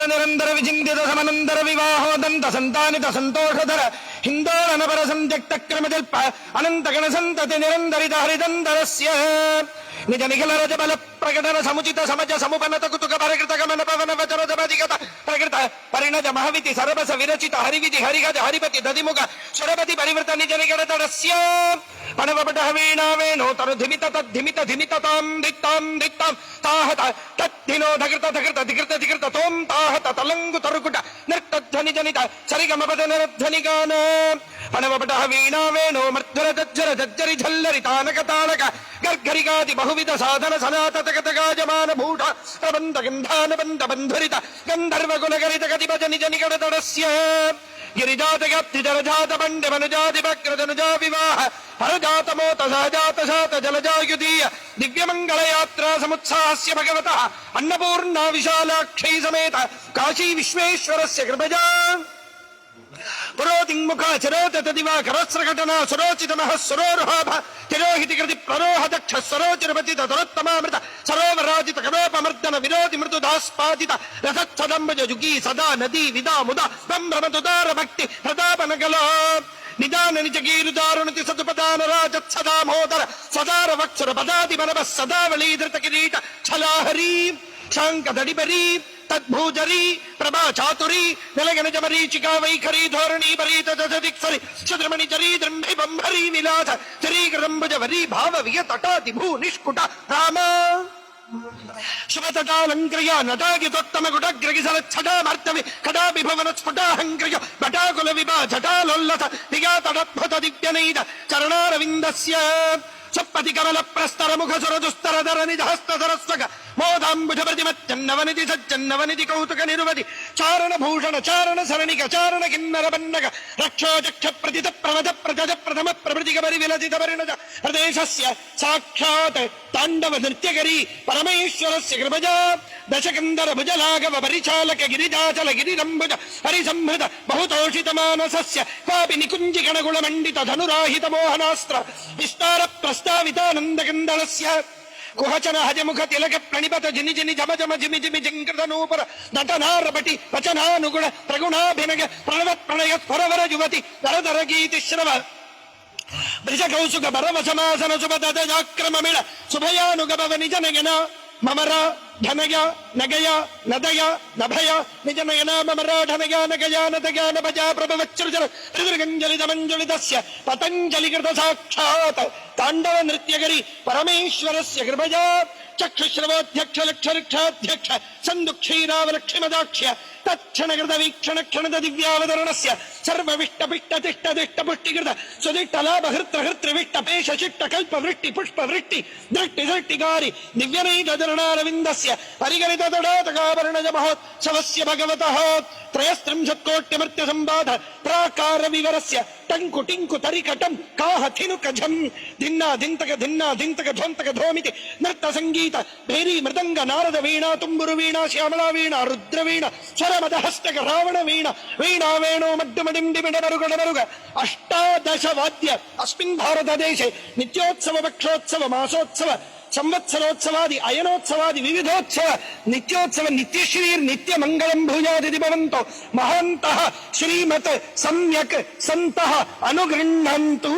నిరంతర విచిందిత సమనంతర వివాహోదంత సంతానిత సంతోషధర హిందోరనపర సంత్యక్త క్రమజల్ప అనంతగణ సంతతి నిరంతరిత హరిదంతరస్య నిజ నిఖిల రజ బల ప్రకటన సముచిత సమజ సముపన్నత కుతుక పరికృత గమన పవన వచన జమధిగత ప్రకృత పరిణజ మహవితి సరబస విరచిత హరివిధి హరిగజ హరిపతి దదిముఖ సురపతి పరివృత నిజ నిగడతరస్య పణవపట వీణా వేణో తను ధిమిత తద్ధిమిత ధిమిత తాం దిత్తాం దిత్తాం తాహత తద్ధినో ధకృత ధకృత ధికృత ధికృత తోం తాహత తలంగు తరుకుట నృత్తధ్వని జనిత సరిగమపద నిరధ్వని గానా పణవపట వీణా వేణో మర్ధుర జజ్జర జజ్జరి ఝల్లరి తానక తాళక గర్గరిగాది బహువిధ సాధన సనాతత గత గాజమాన భూట ప్రబంధ గంధాన బంధ బంధురిత గంధర్వ గుణగరిత గతి భజ నిజ నికటతడస్య గిరిజాత గప్తి జలజాత బండ మనుజాతి వక్రజనుజా వివాహ పరజాత మోత సహజాత శాత జలజాయుదీయ దివ్యమంగళ యాత్రా సముత్సాహస్య భగవత అన్నపూర్ణా విశాలాక్షై సమేత కాశీ విశ్వేశ్వరస్య కృపజా పురోతింగుఖ చరోత సురోరుహాభ తిరోహితి కృతి ప్రరోహ దక్ష తదరోత్తమామృత సరోవరాజిత కరోపమర్దన విరోధి మృదు రథచ్చదంబజ జుగీ సదా నదీ విదా ముద బ్రహ్మతుదార భక్తి ప్రతాపనగల నిదాన నిజ గీరు సతుపదాన సదార వక్షర పదాది మనవ సదావళీధృత కిరీట ఛలాహరీ తద్భూజరీ ప్రభా చాతురీ నిలగన జమరీచికా వైఖరీ ధోరణీ పరీత దశదిక్సరి చంద్రమణి చరీ ద్రంభి బంభరీ విలాస చరీకరంబుజ వరీ భావ వియతటాది భూ నిష్కుట రామ శుభతటాలంక్రియ నటాగితోత్తమ గుడగ్రగిసలచ్చటామర్తవి కడాపి భువన స్ఫుటాహంక్రియ బటాకుల విభా జటాలోల్లత విగాతడద్భుత దివ్యనైద చరణారవిందస్య చప్పతి కమల ప్రస్తర ముఖ సురదుస్తర ధర నిజ హస్త సరస్వగ మోదాంబుజ ప్రతిమచ్చన్నవనిధి సజ్జన్నవనిధి కౌతుక నిరువది చారణ భూషణ చారణ సరణిక చారణ కిన్నర బన్నక రక్షోచక్ష ప్రతిత ప్రమద ప్రజ ప్రథమ ప్రభృతిక పరి విలసిత పరిణజ ప్రదేశస్య సాక్షాత్ తాండవ నృత్యకరీ పరమేశ్వరస్య కృపజా. దశకందర భుజలాఘవ పరిచాలక గిరిజాచల గిరిరంబుజ హరిసంహృత బహుతోషిత మానసస్య క్వాపి నికుంజి గణగుణ మండిత ధనురాహిత మోహనాస్త్ర విస్తార ప్రస్తావితానందకందళస్య కుహచన హజముఖ తిలక ప్రణిపత జిని జిని జమ జమ జిమి జిమి జింకృత నూపర నటనారపటి వచనానుగుణ ప్రగుణాభినగ ప్రణవత్ ప్రణయ స్వరవర యువతి దరదర గీతి శ్రవ బ్రజ కౌసుక బరవ సమాసన సుభదజాక్రమమిళ శుభయానుగభవ నిజ నగన మమర धनय, नगय, नदय, नभय निज नयनामराढनय नगय, नदय नभज प्रभवच्चुर्जन ऋदृगञ्जलिदमञ्जुलिदस्य पतञ्जलिकृत साक्षात् ताण्डव नृत्यगरि परमेश्वरस्य कृपया, चक्षुश्रवाध्यक्ष తక్షణకృత వీక్షణ క్షణత దివ్యావతరణస్య సర్వవిష్ట పిష్ట తిష్ట దిష్ట పుష్టికృత సుదిష్ట లాభ హృత్ర హృత్ర విష్ట పేష శిష్ట కల్ప వృష్టి పుష్ప వృష్టి దృష్టి దృష్టికారి దివ్యనైక చరణారవిందస్య పరిగణిత తడాతకాభరణజ మహోత్సవస్య భగవతః త్రయస్త్రింశత్కోట్యమర్త్య సంబాధ ప్రాకార వివరస్య టంకు టింకు తరికటం కాహ థినుక ఝం ధిన్నా ధింతక ధిన్నా ధింతక ధ్వంతక ధోమితి నృత్త సంగీత భేరీ మృదంగ నారద వీణా తుంబురు వీణా శ్యామలా వీణ రుద్ర వీణ స్వర ಮದಹಸ್ತಕ ರಾವಣ ವೀಣ ವೀಣಾ ವೇಣೋ ಮಡ್ಡುಮಡಿಂಡಿ ಬಿಡಬರುಗಡಬರುಗ ಅಷ್ಟಾದಶ ವಾದ್ಯ ಅಸ್ಮಿನ್ ಭಾರತ ದೇಶೆ ನಿತ್ಯೋತ್ಸವ ಪಕ್ಷೋತ್ಸವ ಮಾಸೋತ್ಸವ ಸಂವತ್ಸರೋತ್ಸವಾದಿ ಅಯನೋತ್ಸವಾದಿ ವಿವಿಧೋತ್ಸವ ನಿತ್ಯೋತ್ಸವ ನಿತ್ಯಶ್ರೀರ್ ನಿತ್ಯ ಮಂಗಳಂ ಭುಜಾದಿ ಭವಂತೋ ಮಹಾಂತಃ ಶ್ರೀಮತ್ ಸಮ್ಯಕ್ ಸಂತಹ ಅನುಗೃಹಂತೂ